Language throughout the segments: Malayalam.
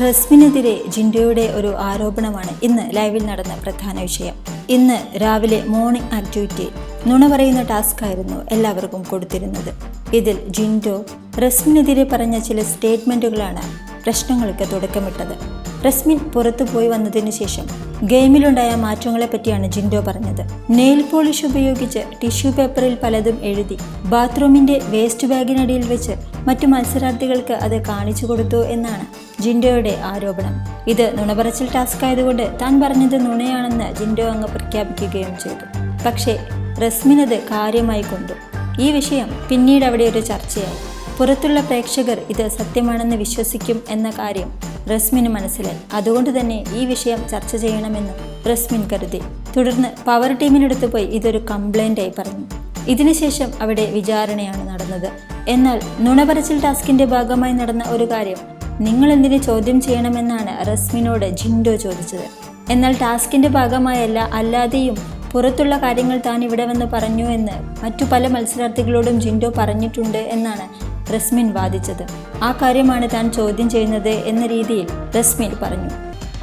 റസ്മിനെതിരെ ജിൻഡോയുടെ ഒരു ആരോപണമാണ് ഇന്ന് ലൈവിൽ നടന്ന പ്രധാന വിഷയം. ഇന്ന് രാവിലെ മോർണിംഗ് ആക്ടിവിറ്റി നുണ പറയുന്ന ടാസ്ക് ആയിരുന്നു എല്ലാവർക്കും കൊടുത്തിരുന്നത്. ഇതിൽ ജിൻഡോ റസ്മിനെതിരെ പറഞ്ഞ ചില സ്റ്റേറ്റ്മെന്റുകളാണ് പ്രശ്നങ്ങൾക്ക് തുടക്കമിട്ടത്. റസ്മിൻ പുറത്തു പോയി വന്നതിന് ശേഷം ഗെയിമിലുണ്ടായ മാറ്റങ്ങളെ പറ്റിയാണ് ജിൻഡോ പറഞ്ഞത്. നെയിൽ പോളിഷ് ഉപയോഗിച്ച് ടിഷ്യൂ പേപ്പറിൽ പലതും എഴുതി ബാത്റൂമിന്റെ വേസ്റ്റ് ബാഗിനടിയിൽ വെച്ച് മറ്റു മത്സരാർത്ഥികൾക്ക് അത് കാണിച്ചു കൊടുത്തു എന്നാണ് ജിൻഡോയുടെ ആരോപണം. ഇത് നുണപറച്ചിൽ ടാസ്ക് ആയതുകൊണ്ട് താൻ പറഞ്ഞത് നുണയാണെന്ന് ജിൻഡോ അങ്ങ് പ്രഖ്യാപിക്കുകയും ചെയ്തു. പക്ഷേ റസ്മിനത് കാര്യമായി കൊണ്ടു. ഈ വിഷയം പിന്നീട് അവിടെ ഒരു ചർച്ചയായി. പുറത്തുള്ള പ്രേക്ഷകർ ഇത് സത്യമാണെന്ന് വിശ്വസിക്കും എന്ന കാര്യം റസ്മിന് മനസ്സിലായി. അതുകൊണ്ട് തന്നെ ഈ വിഷയം ചർച്ച ചെയ്യണമെന്ന് റസ്മിൻ കരുതി. തുടർന്ന് പവർ ടീമിനടുത്ത് പോയി ഇതൊരു കംപ്ലൈന്റായി പറഞ്ഞു. ഇതിനുശേഷം അവിടെ വിചാരണയാണ് നടന്നത്. എന്നാൽ നുണപറച്ചിൽ ടാസ്കിന്റെ ഭാഗമായി നടന്ന ഒരു കാര്യം നിങ്ങൾ എന്തിനെ ചോദ്യം ചെയ്യണമെന്നാണ് റസ്മിനോട് ജിൻഡോ ചോദിച്ചത്. എന്നാൽ ടാസ്കിന്റെ ഭാഗമായല്ല അല്ലാതെയും പുറത്തുള്ള കാര്യങ്ങൾ താൻ ഇവിടെ വന്ന് പറഞ്ഞു എന്ന് മറ്റു പല മത്സരാർത്ഥികളോടും ജിൻഡോ പറഞ്ഞിട്ടുണ്ട് എന്നാണ് റസ്മിൻ വാദിച്ചത്. ആ കാര്യമാണ് താൻ ചോദ്യം ചെയ്യുന്നത് എന്ന രീതിയിൽ റസ്മിൻ പറഞ്ഞു.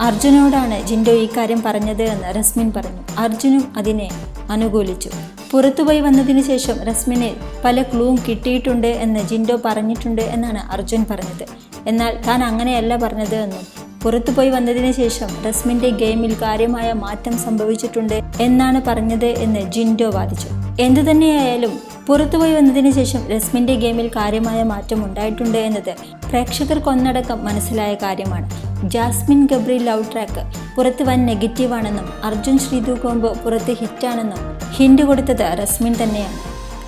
അർജുനോടാണ് ജിൻഡോ ഈ കാര്യം പറഞ്ഞത് എന്ന് റസ്മിൻ പറഞ്ഞു. അർജുനും അതിനെ അനുകൂലിച്ചു. പുറത്തുപോയി വന്നതിന് ശേഷം റസ്മിന് പല ക്ലൂവും കിട്ടിയിട്ടുണ്ട് എന്ന് ജിൻഡോ പറഞ്ഞിട്ടുണ്ട് എന്നാണ് അർജുൻ പറഞ്ഞത്. എന്നാൽ താൻ അങ്ങനെയല്ല പറഞ്ഞത് എന്നും പുറത്തുപോയി വന്നതിന് ശേഷം റസ്മിന്റെ ഗെയിമിൽ കാര്യമായ മാറ്റം സംഭവിച്ചിട്ടുണ്ട് എന്നാണ് പറഞ്ഞത് എന്ന് ജിൻഡോ വാദിച്ചു. എന്തു തന്നെയായാലും പുറത്തുപോയി വന്നതിന് ശേഷം രസ്മിന്റെ ഗെയിമിൽ കാര്യമായ മാറ്റം ഉണ്ടായിട്ടുണ്ട് എന്നത് പ്രേക്ഷകർക്കൊന്നടക്കം മനസ്സിലായ കാര്യമാണ്. ജാസ്മിൻ ഗബ്രി ലവ് ട്രാക്ക് പുറത്ത് വൻ നെഗറ്റീവാണെന്നും അർജുൻ ശ്രീതു കോംബോ പുറത്ത് ഹിറ്റാണെന്നും ഹിൻഡ് കൊടുത്തത് റസ്മിൻ തന്നെയാണ്.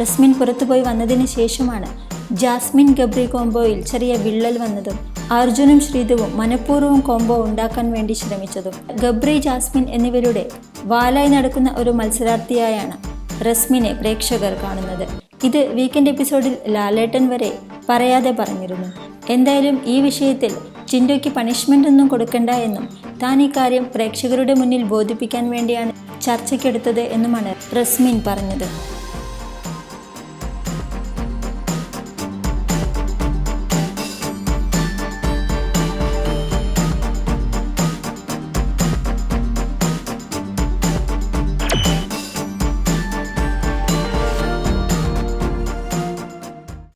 റസ്മിൻ പുറത്തുപോയി വന്നതിന് ശേഷമാണ് ജാസ്മിൻ ഗബ്രി കോംബോയിൽ ചെറിയ വിള്ളൽ വന്നതും അർജുനും ശ്രീതുവും മനഃപൂർവം കോംബോ ഉണ്ടാക്കാൻ വേണ്ടി ശ്രമിച്ചതും. ഗബ്രി ജാസ്മിൻ എന്നിവരുടെ വാലായി നടക്കുന്ന ഒരു മത്സരാർത്ഥിയായാണ് റസ്മിനെ പ്രേക്ഷകർ കാണുന്നത്. ഇത് വീക്കെൻഡ് എപ്പിസോഡിൽ ലാലേട്ടൻ വരെ പറയാതെ പറഞ്ഞിരുന്നു. എന്തായാലും ഈ വിഷയത്തിൽ ചിൻഡോയ്ക്ക് പണിഷ്മെന്റ് ഒന്നും കൊടുക്കണ്ട എന്നും താൻ ഈ കാര്യം പ്രേക്ഷകരുടെ മുന്നിൽ ബോധിപ്പിക്കാൻ വേണ്ടിയാണ് ചർച്ചയ്ക്കെടുത്തത് എന്നുമാണ് റസ്മിൻ പറഞ്ഞത്.